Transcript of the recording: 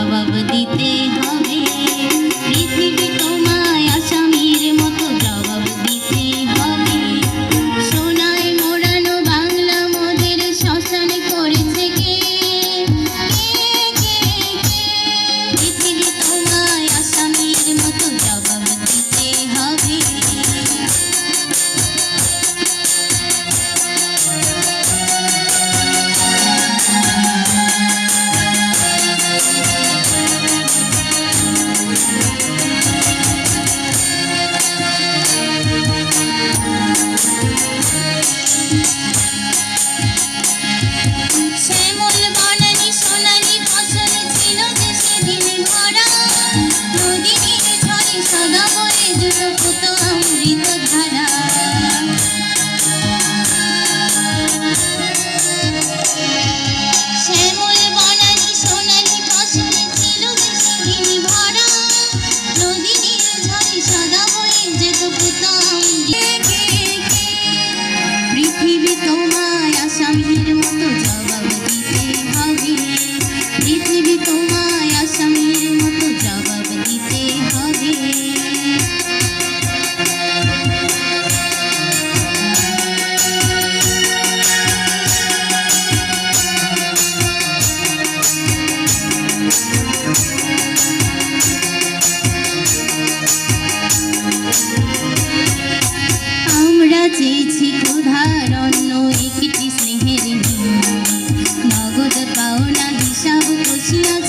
अवधिते हम দুটো পুতো চেয়েছি উদাহরণ্য একটি স্নেহের নগদ পাওনা হিসাব কষিয়াছি